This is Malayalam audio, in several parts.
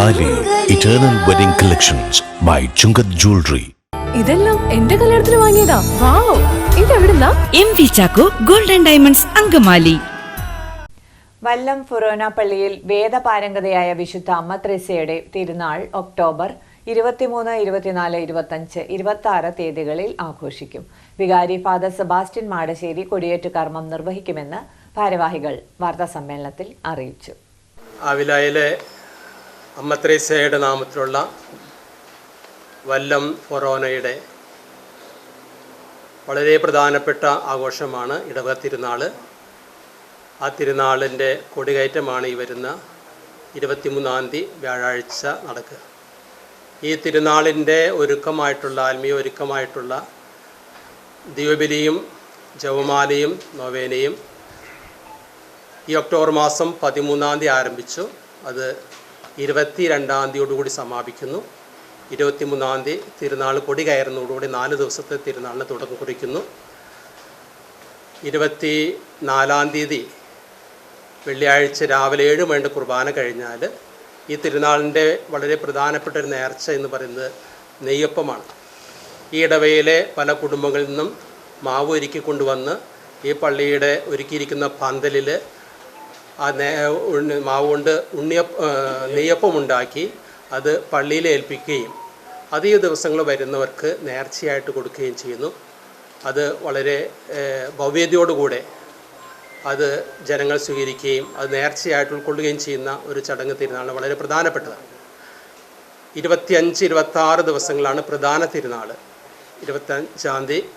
Thali eternal wedding collections by Chungath jewellery ഇതെല്ലാം എന്റെ കല്യാണത്തിന് വാങ്ങിയതാ. Wow ഇതെവിടുന്നാ? M V Chacko golden diamonds Angamaly. Vallam ഫൊറോന പള്ളിയിൽ വേദപാരംഗതയായ വിശുദ്ധ അമ്മ ത്രേസ്യയുടെ തിരുനാൾ ഒക്ടോബർ ഇരുപത്തിമൂന്ന് ഇരുപത്തിനാല് ഇരുപത്തഞ്ച് ഇരുപത്തി ആറ് തീയതികളിൽ ആഘോഷിക്കും. വികാരി ഫാദർ സെബാസ്റ്റ്യൻ മാടശ്ശേരി കൊടിയേറ്റ് കർമ്മം നിർവഹിക്കുമെന്ന് ഭാരവാഹികൾ വാർത്താസമ്മേളനത്തിൽ അറിയിച്ചു. ആവിലായിലെ അമ്മത്രേസയുടെ നാമത്തിലുള്ള വല്ലം ഫൊറോനയുടെ വളരെ പ്രധാനപ്പെട്ട ആഘോഷമാണ് ഇടവ തിരുനാൾ ആ തിരുനാളിന്റെ കൊടികയറ്റമാണ് ഈ വരുന്ന ഇരുപത്തിമൂന്നാം തീയതി വ്യാഴാഴ്ച നടക്കുക. ഈ തിരുനാളിന്റെ ഒരുക്കമായിട്ടുള്ള ആത്മീയ ഒരുക്കമായിട്ടുള്ള ദിവബലിയും ജവമാലയും നൊവേനയും ഈ ഒക്ടോബർ മാസം പതിമൂന്നാം തീയതി ആരംഭിച്ചു. അത് ഇരുപത്തി രണ്ടാം തീയതിയോടുകൂടി സമാപിക്കുന്നു. ഇരുപത്തി മൂന്നാം തീയതി തിരുനാൾ കൊടി കയറുന്നതോടുകൂടി നാല് ദിവസത്തെ തിരുനാളിന് തുടക്കം കുറിക്കുന്നു. ഇരുപത്തി നാലാം തീയതി വെള്ളിയാഴ്ച രാവിലെ ഏഴ് മണിയുടെ കുർബാന കഴിഞ്ഞാൽ ഈ തിരുനാളിന്റെ വളരെ പ്രധാനപ്പെട്ട ഒരു നേർച്ച എന്ന് പറയുന്നത് നെയ്യപ്പമാണ്. ഈ ഇടവയിലെ പല കുടുംബങ്ങളിൽ നിന്നും മാവ് ഒരുക്കി കൊണ്ടുവന്ന് ഈ പള്ളിയുടെ ഒരുക്കിയിരിക്കുന്ന പന്തലിൽ ആ നേ ഉണ്ണി മാവ് കൊണ്ട് ഉണ്ണിയപ്പ നെയ്യപ്പം ഉണ്ടാക്കി അത് പള്ളിയിൽ ഏൽപ്പിക്കുകയും അതേ ദിവസങ്ങൾ വരുന്നവർക്ക് നേർച്ചയായിട്ട് കൊടുക്കുകയും ചെയ്യുന്നു. അത് വളരെ ഭവ്യതയോടുകൂടെ അത് ജനങ്ങൾ സ്വീകരിക്കുകയും അത് നേർച്ചയായിട്ട് ഉൾക്കൊള്ളുകയും ചെയ്യുന്ന ഒരു ചടങ്ങ് തിരുനാൾ വളരെ പ്രധാനപ്പെട്ടതാണ്. ഇരുപത്തിയഞ്ച് ഇരുപത്താറ് ദിവസങ്ങളാണ് പ്രധാന തിരുനാൾ ഇരുപത്തഞ്ചാം തീയതി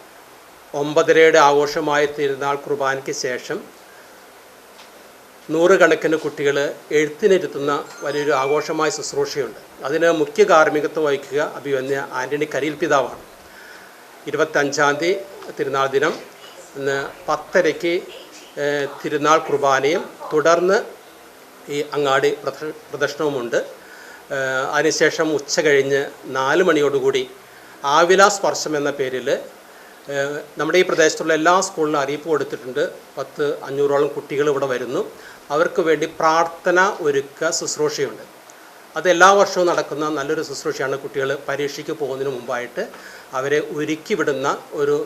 ഒമ്പതരയുടെ ആഘോഷമായ തിരുനാൾ കുർബാനയ്ക്ക് ശേഷം നൂറുകണക്കിന് കുട്ടികൾ എഴുത്തിനിരുത്തുന്ന വലിയൊരു ആഘോഷമായ ശുശ്രൂഷയുണ്ട്. അതിന് മുഖ്യ കാർമ്മികത്വം വഹിക്കുക അഭിമന്യ ആന്റണി കരിയിൽ പിതാവാണ്. ഇരുപത്തഞ്ചാം തീയതി തിരുനാൾ ദിനം. ഇന്ന് പത്തരയ്ക്ക് തിരുനാൾ കുർബാനയും തുടർന്ന് ഈ അങ്ങാടി പ്രദ- പ്രദർശനവുമുണ്ട്. അതിനുശേഷം ഉച്ച കഴിഞ്ഞ് നാല് മണിയോടുകൂടി ആവില സ്പർശം എന്ന പേരിൽ നമ്മുടെ ഈ പ്രദേശത്തുള്ള എല്ലാ സ്കൂളിലും അറിയിപ്പ് കൊടുത്തിട്ടുണ്ട്. പത്ത് അഞ്ഞൂറോളം കുട്ടികൾ ഇവിടെ വരുന്നു. അവർക്ക് വേണ്ടി പ്രാർത്ഥന ഒരുക്ക ശുശ്രൂഷയുണ്ട്. അത് എല്ലാ വർഷവും നടക്കുന്ന നല്ലൊരു ശുശ്രൂഷയാണ് കുട്ടികൾ പരീക്ഷയ്ക്ക് പോകുന്നതിന് മുമ്പായിട്ട് അവരെ ഒരുക്കി വിടുന്ന ഒരു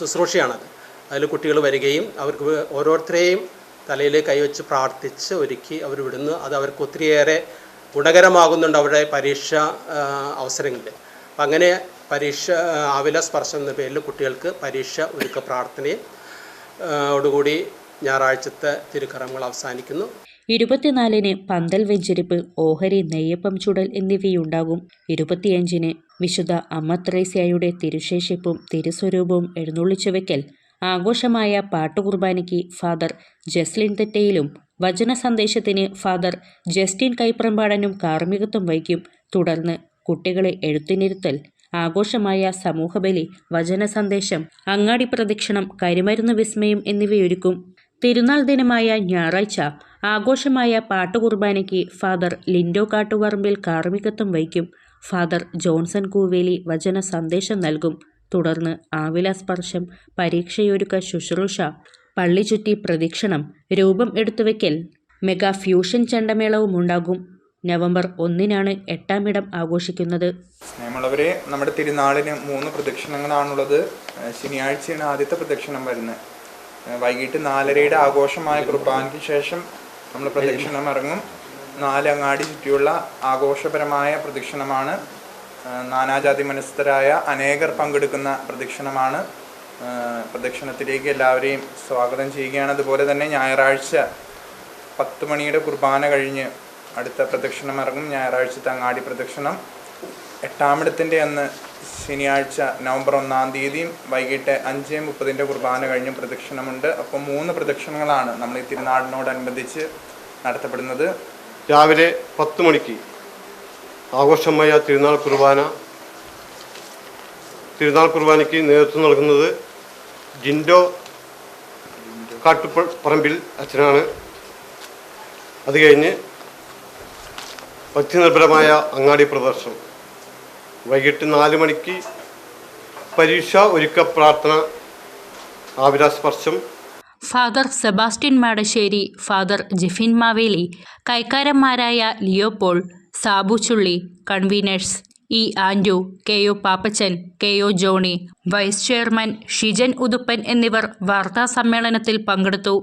ശുശ്രൂഷയാണത്. അതിൽ കുട്ടികൾ വരികയും അവർക്ക് ഓരോരുത്തരെയും തലയിൽ കൈവച്ച് പ്രാർത്ഥിച്ച് ഒരുക്കി അവർ വിടുന്നു. അത് അവർക്ക് ഒത്തിരിയേറെ ഗുണകരമാകുന്നുണ്ട് അവരുടെ പരീക്ഷ അവസരങ്ങളിൽ. അപ്പം അങ്ങനെ പരീക്ഷ അവില സ്പർശം എന്ന പേരിൽ കുട്ടികൾക്ക് പരീക്ഷ ഒരുക്ക പ്രാർത്ഥനയും ഓടുകൂടി ഞായറാഴ്ചത്തെ തിരുക്കറങ്ങൾ അവസാനിക്കുന്നു. ഇരുപത്തിനാലിന് പന്തൽ വെഞ്ചരിപ്പ് ഓഹരി നെയ്യപ്പം ചുടൽ എന്നിവയുണ്ടാകും. ഇരുപത്തിയഞ്ചിന് വിശുദ്ധ അമ്മ ത്രേസ്യയുടെ തിരുശേഷിപ്പും തിരുസ്വരൂപവും എഴുന്നള്ളിച്ചു വെക്കൽ ആഘോഷമായ പാട്ടുകുർബാനയ്ക്ക് ഫാദർ ജസ്ലിൻ തെറ്റയിലും വചന സന്ദേശത്തിന് ഫാദർ ജസ്റ്റിൻ കൈപ്രമ്പാടനും കാർമ്മികത്വം വഹിക്കും. തുടർന്ന് കുട്ടികളെ എഴുത്തിനിരുത്തൽ. ആഘോഷമായ സമൂഹബലി വചന സന്ദേശം അങ്ങാടി പ്രദക്ഷിണം കരിമരുന്ന് വിസ്മയം എന്നിവയൊരുക്കും. തിരുനാൾ ദിനമായ ഞായറാഴ്ച ആഘോഷമായ പാട്ടുകുർബാനയ്ക്ക് ഫാദർ ലിൻഡോ കാട്ടുപറമ്പിൽ കാർമ്മികത്വം വഹിക്കും. ഫാദർ ജോൺസൺ കൂവേലി വചന സന്ദേശം നൽകും. തുടർന്ന് ആവില സ്പർശം പരീക്ഷയൊരുക്ക ശുശ്രൂഷ പള്ളിചുറ്റി പ്രദക്ഷിണം രൂപം എടുത്തുവെക്കൽ മെഗാ ഫ്യൂഷൻ ചണ്ടമേളവും ഉണ്ടാകും നവംബർ ഒന്നിനാണ് എട്ടാമിടം ആഘോഷിക്കുന്നത്. സ്നേഹമുള്ളവരെ നമ്മുടെ തിരുനാളിന് മൂന്ന് പ്രദക്ഷിണങ്ങളാണുള്ളത്. ശനിയാഴ്ചയാണ് ആദ്യത്തെ പ്രദക്ഷിണം വരുന്നത്. വൈകിട്ട് നാലരയുടെ ആഘോഷമായ കുർബാനയ്ക്ക് ശേഷം നമ്മൾ പ്രദക്ഷിണം ഇറങ്ങും. നാലങ്ങാടി ചുറ്റിയുള്ള ആഘോഷപരമായ പ്രദക്ഷിണമാണ്. നാനാജാതി മനസ്ഥരായ അനേകർ പങ്കെടുക്കുന്ന പ്രദക്ഷിണമാണ്. പ്രദക്ഷിണത്തിലേക്ക് എല്ലാവരെയും സ്വാഗതം ചെയ്യുകയാണ്. അതുപോലെ തന്നെ ഞായറാഴ്ച പത്ത് മണിയുടെ കുർബാന കഴിഞ്ഞ് അടുത്ത പ്രദക്ഷിണം ഇറങ്ങും. ഞായറാഴ്ചത്തെ തങ്ങാടി പ്രദക്ഷിണം. എട്ടാമിടത്തിന്റെ അന്ന് ശനിയാഴ്ച നവംബർ ഒന്നാം തീയതിയും വൈകിട്ട് അഞ്ച് മുപ്പതിന്റെ കുർബാന കഴിഞ്ഞും പ്രദക്ഷിണമുണ്ട്. അപ്പോൾ മൂന്ന് പ്രദക്ഷിണങ്ങളാണ് നമ്മൾ ഈ തിരുനാടിനോടനുബന്ധിച്ച് നടത്തപ്പെടുന്നത്. രാവിലെ പത്ത് മണിക്ക് ആഘോഷമായ തിരുനാൾ കുർബാന. തിരുനാൾ കുർബാനയ്ക്ക് നേതൃത്വം നൽകുന്നത് ജിൻഡോ കാട്ടുപറമ്പിൽ അച്ഛനാണ്. അത് കഴിഞ്ഞ് ഭക്തിനിർഭരമായ അങ്ങാടി പ്രദർശനം. വൈകിട്ട് നാല് മണിക്ക് പരീക്ഷ ഒരുക്ക പ്രാർത്ഥന ആവിരാസ്പർശം father Sebastian Madassery father Jefin Maveli കൈക്കാരന്മാരായ ലിയോപോൾ സാബുചുള്ളി conveners E Anto K O Pappachan K O Johny vice chairman Shijan Uthuppan എന്നിവർ വാർത്താ സമ്മേളനത്തിൽ പങ്കെടുത്തു.